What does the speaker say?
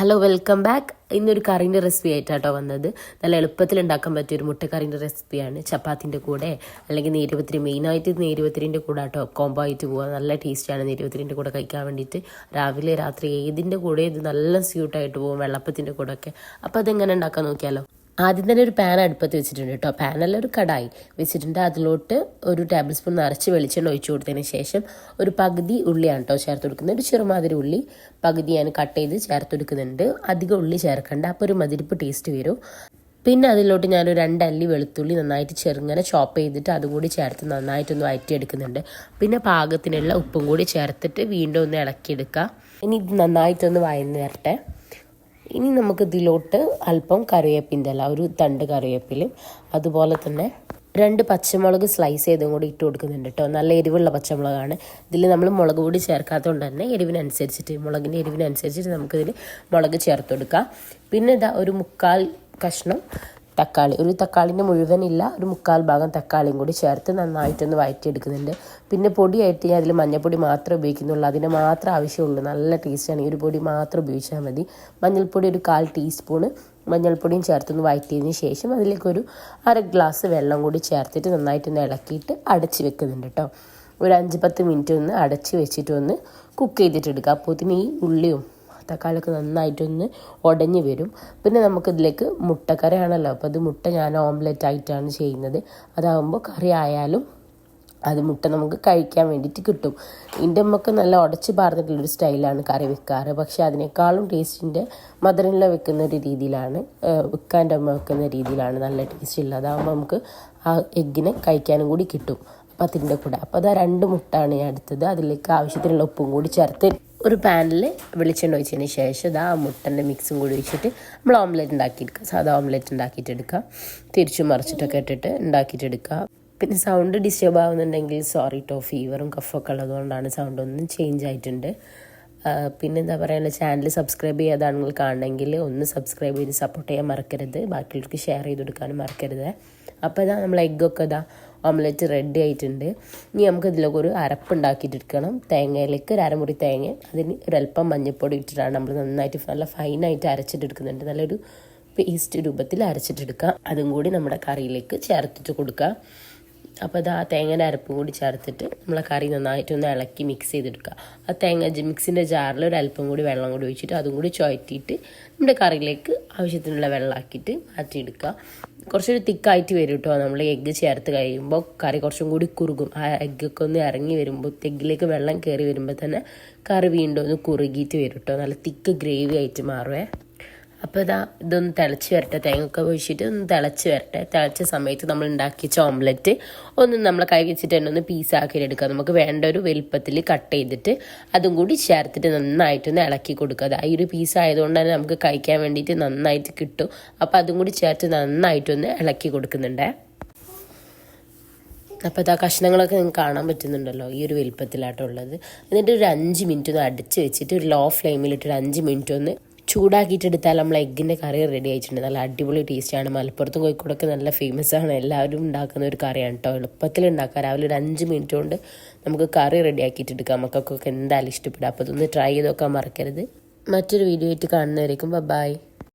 Hello welcome back ഇന്നൊരു കറീന്റെ recipe ആയിട്ടാട്ടോ വന്നത്. നല്ല എളുപ്പത്തിൽ ഉണ്ടാക്കാൻ പറ്റിയ ഒരു മുട്ടക്കറീന്റെ റെസിപ്പിയാണ് ചപ്പാത്തിന്റെ കൂടെ അല്ലെങ്കിൽ നേരുപത്തിരി. മെയിനായിട്ട് നേരുപത്തിരിന്റെ കൂടെ ആട്ടോ കോംബോ ആയിട്ട് പോവുക നല്ല ടേസ്റ്റാണ് നേരുപത്തിരിന്റെ കൂടെ കഴിക്കാൻ വേണ്ടിയിട്ട്. രാവിലെ രാത്രി ഏതിന്റെ കൂടെ ഇത് നല്ല സ്യൂട്ടായിട്ട് പോകും വെള്ളപ്പത്തിന്റെ കൂടെ ഒക്കെ. അപ്പോൾ അതെങ്ങനെ ഉണ്ടാക്കാൻ നോക്കിയാലോ? ആദ്യം തന്നെ ഒരു പാൻ അടുപ്പത്ത് വെച്ചിട്ടുണ്ട് കേട്ടോ പാനല്ല ഒരു കടായി വെച്ചിട്ടുണ്ട്. അതിലോട്ട് ഒരു ടേബിൾ സ്പൂൺ നിറച്ച് വെളിച്ചെണ്ണ ഒഴിച്ചു കൊടുത്തതിന് ശേഷം ഒരു പകുതി ഉള്ളിയാണ് കേട്ടോ ചേർത്ത് കൊടുക്കുന്നത്. ഒരു ചെറുമാതിരി ഉള്ളി പകുതി ഞാൻ കട്ട് ചെയ്ത് ചേർത്ത് കൊടുക്കുന്നുണ്ട്. അധികം ഉള്ളി ചേർക്കണ്ട. അപ്പോൾ ഒരു മതിരിപ്പ് ടേസ്റ്റ് വരും. പിന്നെ അതിലോട്ട് ഞാനൊരു രണ്ടല്ലി വെളുത്തുള്ളി നന്നായിട്ട് ചെറുങ്ങനെ ചോപ്പ് ചെയ്തിട്ട് അതും കൂടി ചേർത്ത് നന്നായിട്ടൊന്ന് വഴറ്റിയെടുക്കുന്നുണ്ട് പിന്നെ പാകത്തിനുള്ള ഉപ്പും കൂടി ചേർത്തിട്ട് വീണ്ടും ഒന്ന് ഇളക്കിയെടുക്കുക ഇനി ഇത് നന്നായിട്ടൊന്ന് വയന്ന് വരട്ടെ. ഇനി നമുക്ക് ഇതിലോട്ട് അല്പം കറിവേപ്പിന്റെ അല്ല ഒരു തണ്ട് കറിവേപ്പിലും അതുപോലെ തന്നെ രണ്ട് പച്ചമുളക് സ്ലൈസ് ചെയ്തും കൂടി ഇട്ട് കൊടുക്കുന്നുണ്ട് കേട്ടോ. നല്ല എരിവുള്ള പച്ചമുളകാണ്. ഇതിൽ നമ്മൾ മുളക് പൊടി ചേർക്കാത്തതുകൊണ്ട് തന്നെ എരിവിനനുസരിച്ചിട്ട് മുളകിന്റെ എരിവിനനുസരിച്ചിട്ട് നമുക്കിതിൽ മുളക് ചേർത്ത് കൊടുക്കാം പിന്നെ ഇതാ ഒരു മുക്കാൽ കഷ്ണം തക്കാളി. ഒരു തക്കാളിന്റെ മുഴുവൻ ഇല്ല ഒരു മുക്കാൽ ഭാഗം തക്കാളിയും കൂടി ചേർത്ത് നന്നായിട്ടൊന്ന് വഴറ്റിയെടുക്കുന്നുണ്ട് പിന്നെ പൊടിയായിട്ട് ഞാൻ അതിൽ മഞ്ഞൾപ്പൊടി മാത്രമേ ഉപയോഗിക്കുന്നുള്ളൂ. അതിന് മാത്രം ആവശ്യമുള്ളൂ. നല്ല ടേസ്റ്റാണ് ഈ ഒരു പൊടി മാത്രം ഉപയോഗിച്ചാൽ മതി. മഞ്ഞൾപ്പൊടി ഒരു കാൽ ടീസ്പൂണ് മഞ്ഞൾപ്പൊടിയും ചേർത്തൊന്ന് വഴറ്റിയതിന് ശേഷം അതിലേക്കൊരു അര ഗ്ലാസ് വെള്ളം കൂടി ചേർത്തിട്ട് നന്നായിട്ടൊന്ന് ഇളക്കിയിട്ട് അടച്ച് വെക്കുന്നുണ്ട് കേട്ടോ ഒരു അഞ്ച് പത്ത് മിനിറ്റ് ഒന്ന് അടച്ച് വെച്ചിട്ട് ഒന്ന് കുക്ക് ചെയ്തിട്ടെടുക്കുക അപ്പോൾ ഈ ഉള്ളിയും തക്കാളിയൊക്കെ നന്നായിട്ടൊന്ന് ഉടഞ്ഞ് വരും. പിന്നെ നമുക്കിതിലേക്ക് മുട്ടക്കറിയാണല്ലോ. അപ്പോൾ അത് മുട്ട ഞാൻ ഓംലെറ്റ് ആയിട്ടാണ് ചെയ്യുന്നത്. അതാകുമ്പോൾ കറി ആയാലും അത് മുട്ട നമുക്ക് കഴിക്കാൻ വേണ്ടിയിട്ട് കിട്ടും. എന്റെ അമ്മയ്ക്ക് നല്ല ഉടച്ച് പാർന്നിട്ടുള്ളൊരു സ്റ്റൈലാണ് കറി വെക്കാറ്. പക്ഷേ അതിനേക്കാളും ടേസ്റ്റിന്റെ മധുരമില്ല വെക്കുന്ന ഒരു രീതിയിലാണ് വെക്കാന്റെ അമ്മ വെക്കുന്ന രീതിയിലാണ് നല്ല ടേസ്റ്റ് ഉള്ളത് അതാകുമ്പോൾ നമുക്ക് ആ എഗ്ഗിനെ കഴിക്കാനും കൂടി കിട്ടും. അപ്പം അതിന്റെ കൂടെ. അപ്പോൾ അത് രണ്ട് മുട്ടാണ് ഞാൻ എടുത്തത്. അതിലേക്ക് ആവശ്യത്തിനുള്ള ഉപ്പും കൂടി ചേർത്ത് ഒരു പാനിൽ വെളിച്ചെണ്ണ ഒഴിച്ചതിന് ശേഷം ഇതാ മുട്ടന്റെ മിക്സും കൂടി ഒഴിച്ചിട്ട് നമ്മൾ ഓംലെറ്റ് ഉണ്ടാക്കിയെടുക്കുക സാധാ ഓംലെറ്റ് ഉണ്ടാക്കിയിട്ടെടുക്കുക തിരിച്ചു മറിച്ചിട്ടൊക്കെ ഇട്ടിട്ട് ഉണ്ടാക്കിയിട്ടെടുക്കുക പിന്നെ സൗണ്ട് ഡിസ്റ്റർബ് ആവുന്നുണ്ടെങ്കിൽ സോറി ടോ ഫീവറും കഫൊക്കെ ഉള്ളതുകൊണ്ടാണ് സൗണ്ട് ഒന്നും ചേഞ്ച് ആയിട്ടുണ്ട്. പിന്നെ എന്താ പറയുക ചാനൽ സബ്സ്ക്രൈബ് ചെയ്യാതാണ് നിങ്ങൾ കാണണമെങ്കിൽ ഒന്ന് സബ്സ്ക്രൈബ് ചെയ്ത് സപ്പോർട്ട് ചെയ്യാൻ മറക്കരുത്. ബാക്കിയുള്ളവർക്ക് ഷെയർ ചെയ്ത് കൊടുക്കാനും മറക്കരുത്. അപ്പോൾ ഇതാ നമ്മൾ എഗ്ഗൊക്കെ ഇതാ ഓംലെറ്റ് റെഡി ആയിട്ടുണ്ട്. ഇനി നമുക്ക് ഇതിലൊക്കെ ഒരു അരപ്പുണ്ടാക്കിയിട്ട് എടുക്കണം. തേങ്ങയിലേക്ക് ഒരു അരമുറി തേങ്ങ അതിന് ഒരല്പം മഞ്ഞൾപ്പൊടി ഇട്ടിട്ടാണ് നമ്മൾ നന്നായിട്ട് നല്ല ഫൈനായിട്ട് അരച്ചിട്ട് അരച്ചിട്ടെടുക്കുന്നുണ്ട് നല്ലൊരു പേസ്റ്റ് രൂപത്തിൽ അരച്ചിട്ടെടുക്കുക അതും കൂടി നമ്മുടെ കറിയിലേക്ക് ചേർത്തിട്ട് കൊടുക്കുക അപ്പോൾ അത് ആ തേങ്ങയുടെ അരപ്പും കൂടി ചേർത്തിട്ട് നമ്മളെ കറി നന്നായിട്ടൊന്ന് ഇളക്കി മിക്സ് ചെയ്തെടുക്കുക. ആ തേങ്ങ മിക്സിന്റെ ജാറിൽ ഒരു അല്പം കൂടി വെള്ളം കൂടി ഒഴിച്ചിട്ട് അതും കൂടി ചുഴറ്റിയിട്ട് നമ്മുടെ കറിയിലേക്ക് ആവശ്യത്തിനുള്ള വെള്ളമാക്കിയിട്ട് മാറ്റിയെടുക്കുക. കുറച്ചൊരു തിക്കായിട്ട് വരും കേട്ടോ നമ്മൾ എഗ്ഗ് ചേർത്ത് കഴിയുമ്പോൾ കറി കുറച്ചും കൂടി കുറുകും. ആ എഗ്ഗൊക്കെ ഒന്ന് ഇറങ്ങി വരുമ്പോൾ എഗ്ഗിലേക്ക് വെള്ളം കയറി വരുമ്പോൾ തന്നെ കറി വീണ്ടും ഒന്ന് കുറുകിയിട്ട് വരും കേട്ടോ നല്ല തിക്ക് ഗ്രേവി ആയിട്ട് മാറുവേ. അപ്പോൾ ഇതാ ഇതൊന്ന് തിളച്ച് വരട്ടെ. തേങ്ങയൊക്കെ ഒഴിച്ചിട്ട് ഒന്ന് തിളച്ച് വരട്ടെ. തിളച്ച സമയത്ത് നമ്മൾ ഉണ്ടാക്കിയ ഓംലെറ്റ് ഒന്ന് നമ്മൾ കൈ വെച്ചിട്ട് തന്നെ ഒന്ന് പീസാക്കി നമുക്ക് വേണ്ട ഒരു വലുപ്പത്തിൽ കട്ട് ചെയ്തിട്ട് അതും കൂടി ചേർത്തിട്ട് നന്നായിട്ടൊന്ന് ഇളക്കി കൊടുക്കുക. അത് ഈ ഒരു പീസ് ആയതുകൊണ്ട് തന്നെ നമുക്ക് കഴിക്കാൻ വേണ്ടിയിട്ട് നന്നായിട്ട് കിട്ടും. അപ്പോൾ അതും കൂടി ചേർത്ത് നന്നായിട്ടൊന്ന് ഇളക്കി കൊടുക്കുന്നുണ്ടേ. അപ്പോൾ ഇതാ കഷ്ണങ്ങളൊക്കെ നിങ്ങൾക്ക് കാണാൻ പറ്റുന്നുണ്ടല്ലോ ഈ ഒരു വലുപ്പത്തിലാട്ടുള്ളത് എന്നിട്ട് ഒരു അഞ്ച് മിനിറ്റ് ഒന്ന് അടിച്ച് വെച്ചിട്ട് ഒരു ലോ ഫ്ലെയിമിലിട്ട് ഒരു അഞ്ച് മിനിറ്റ് ഒന്ന് ചൂടാക്കിയിട്ടെടുത്താൽ നമ്മൾ എഗ്ഗിന്റെ കറി റെഡി ആയിട്ടുണ്ട്. നല്ല അടിപൊളി ടേസ്റ്റാണ് മലപ്പുറത്തും കോഴിക്കോടൊക്കെ നല്ല ഫേമസ് ആണ്. എല്ലാവരും ഉണ്ടാക്കുന്ന ഒരു കറിയാണ് കേട്ടോ എളുപ്പത്തിൽ ഉണ്ടാക്കാം. രാവിലെ ഒരു അഞ്ച് മിനിറ്റ് കൊണ്ട് നമുക്ക് കറി റെഡി ആക്കിയിട്ടെടുക്കാം മക്കൾക്കൊക്കെ എന്തായാലും ഇഷ്ടപ്പെടും. അപ്പോൾ അതൊന്ന് ട്രൈ ചെയ്ത് നോക്കാൻ മറക്കരുത്. മറ്റൊരു വീഡിയോ ആയിട്ട് കാണുന്നവരേക്കും ബൈ